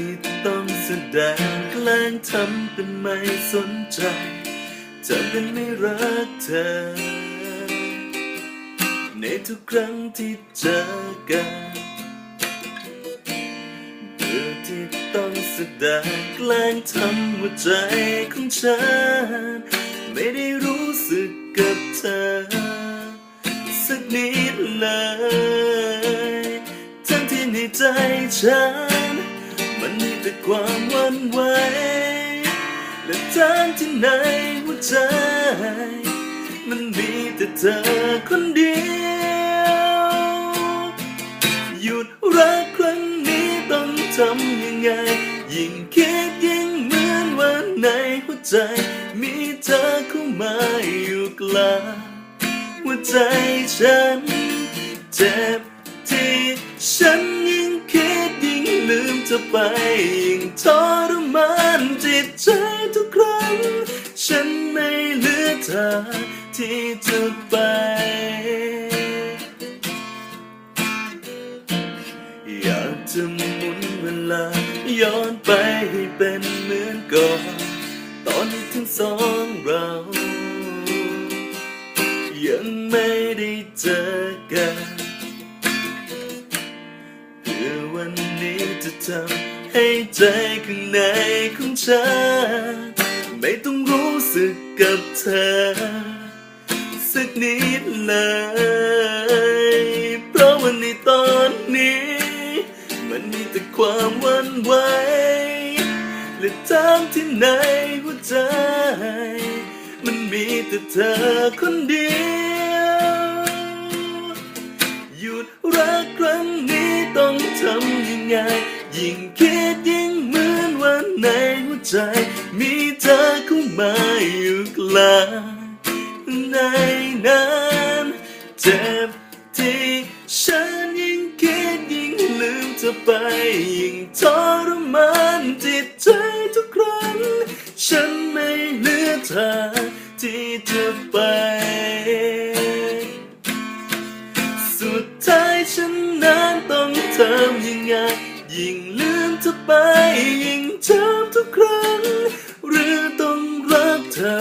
ที่ต้องแสดงแกล้งทำเป็นไม่สนใจทำเป็นไม่รักเธอ ในทุกครั้งที่เจอกันเบื่อที่ต้องแสดงแกล้งทำหัวใจของฉัน ไม่ได้รู้สึกกับเธอ สักนิดเลย ทั้งที่ในใจฉัน มันมีแต่ความวันไหวและทั้งที่ในหัวใจ มันมีแต่เธอคนเดียว หยุดรักครั้งนี้ต้องทำยังไง ยิ่งคิดยิ่งเหมือนว่าในหัวใจ มีเธอเข้ามาอยู่กลางหัวใจฉัน เจ็บที่ฉัน อไปยิ่งทรมานจิตใจทุกครั้ง ฉันไม่เหลือทางที่จะไป อยากจะหมุนเวลา ย้อนไปให้เป็นเหมือนก่อน ตอนที่ทั้งสองเรา ยังไม่ได้เจอ นี้จะทำให้ใจข้างในของฉันไม่ต้องรู้สึกกับเธอ สักนิดเลย เพราะวันในตอนนี้ มันมีแต่ความวันไหวและทางที่ในหัวใจ มันมีแต่เธอคนเดียวำยังไง ยิ่งคิดยิ่งเหมือนว่าในหัวใจ มีเธอเข้ามาอยู่กลางในนั้นเจ็บที่ฉันยิ่งคิดยิ่งลืมเธอไป ยิ่งทรมานจิตใจทุกครั้ง ฉันไม่เหลือทางที่จะไปสุดท้ายฉันนั้นต้อง ทำยังไง ยิ่งลืมเธอไป ยิ่งจำทุกครั้ง หรือต้องรักเธอ